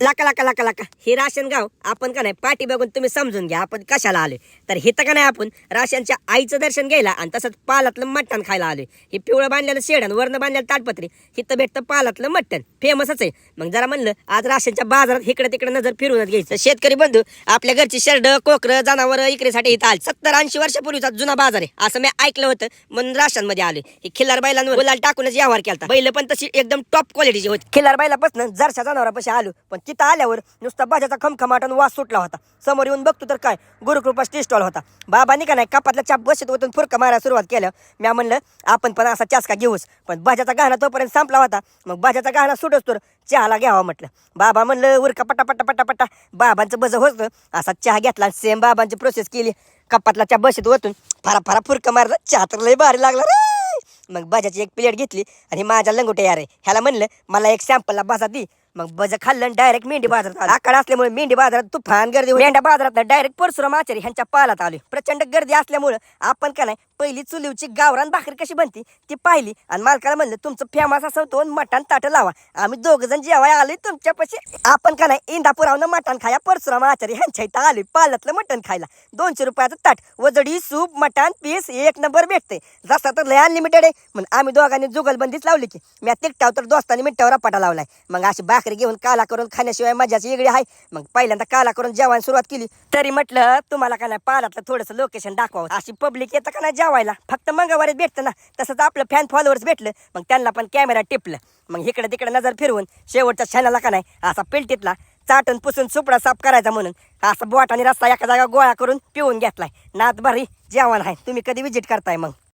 लाका लाका लाका लाका. हे राशन गाव आपण का नाही पाठी बघून तुम्ही समजून घ्या आपण कशाला आलोय? तर हिथं का नाही आपण राशनच्या आईचं दर्शन घ्यायला आणि तसंच पालातलं मटण खायला आलोय. हे पिवळं बांधलेलं शेडन वर्ण बांधलेलं ताटपत्री हिथं भेटतं पालातलं मटण. फेमसच आहे. मग जरा म्हणलं आज राशनच्या बाजारात इकडे तिकडे नजर फिरूनच घ्यायचं. शेतकरी बंधू आपल्या घरची शर्ड कोकरं जनावर इकडेसाठी इथं आले. सत्तर ऐंशी वर्षापूर्वीचा जुना बाजार आहे. असं मी ऐकलं होतं. म्हणून राशनमध्ये आले हे खिल्लार बैलांवर गुलाल टाकूनच व्यवहार केला बैल पण तशी एकदम टॉप क्वालिटीची होती. खिल्लार बैलापासून जरशा जनावरापाशी आलो. पण तिथं आल्यावर नुसता बाजाचा खमखमाट आणि वास सुटला होता. समोर येऊन बघतो तर काय? गुरुकृपा टी स्टॉल होता. बाबांनी का नाही कपातल्या चाप बसत होतून फुरका मारायला सुरुवात केलं. म्या म्हणलं आपण पण असा चासका घेऊच. पण भाज्याचा गहना तोपर्यंत संपला होता. मग भाज्याचा गहना सुटच तर चहाला घ्यावा म्हटलं. बाबा म्हणलं उरका पटा पटा पटा पटा. बाबांचं बज होतं. असा चहा घेतला सेम बाबांची प्रोसेस केली. कपातला चहा बसेत वतून फारा फारा फुरका मारला. चहा तर लय भारी लागला रे. मग बाजाची एक प्लेट घेतली आणि माझ्या लंगोटे यार ह्याला म्हणलं मला एक सॅम्पलला बाजा दी. मग बज खाल्लं डायरेक्ट मेंढी बाजारात आला. आकडा असल्यामुळे मेंढी बाजारात तुफान गर्दी मेंढ्या बाजारात डायरेक्ट परशुराम आचारी ह्यांच्या पालात आले. प्रचंड गर्दी असल्यामुळे आपण का नाही पहिली चुलीवची गावरान भाकरी कशी बनती ती पाहिली. आणि मालकाला म्हणलं तुमचं फेमस असं दोन मटण ताट लावा. आम्ही दोघ जण जेवाय आले तुमच्यापाशी. आपण का नाही इंदापुरावनं मटण खाया परशुराम आचारी ह्यांच्या इथं आले पालातलं मटण खायला. दोनशे रुपयाचं ताट वजडी सूप मटण पीस एक नंबर भेटते. जसा तर लय अनलिमिटेड आहे. म्हणून आम्ही दोघांनी जुगलबंदीच लावली की मी तिकटाव तर दोस्तांनी मिठावर पटा लावलाय. मग अशी भाकरी घेऊन काला करून खाण्याशिवाय मजाच वेगळी आहे. मग पहिल्यांदा काला करून जेवायला सुरुवात केली. तरी म्हटलं तुम्हाला का नाही पालातलं थोडंसं लोकेशन दाखवावं. अशी पब्लिक येतं का नाही जेवायला? फक्त मंगळवारीच भेटतं ना. तसंच आपलं फॅन फॉलोअर्स भेटलं. मग त्यांना पण कॅमेरा टिपलं. मग इकडे तिकडे नजर फिरवून शेवटच्या क्षणाला का नाही असा पेल्टीतला चाटून पुसून सुपडा साफ करायचा म्हणून असा बोट आणि रस्ता एका जागा गोळा करून पिऊन घेतलाय. नात भारी जेवण आहे. तुम्ही कधी विजिट करताय मग?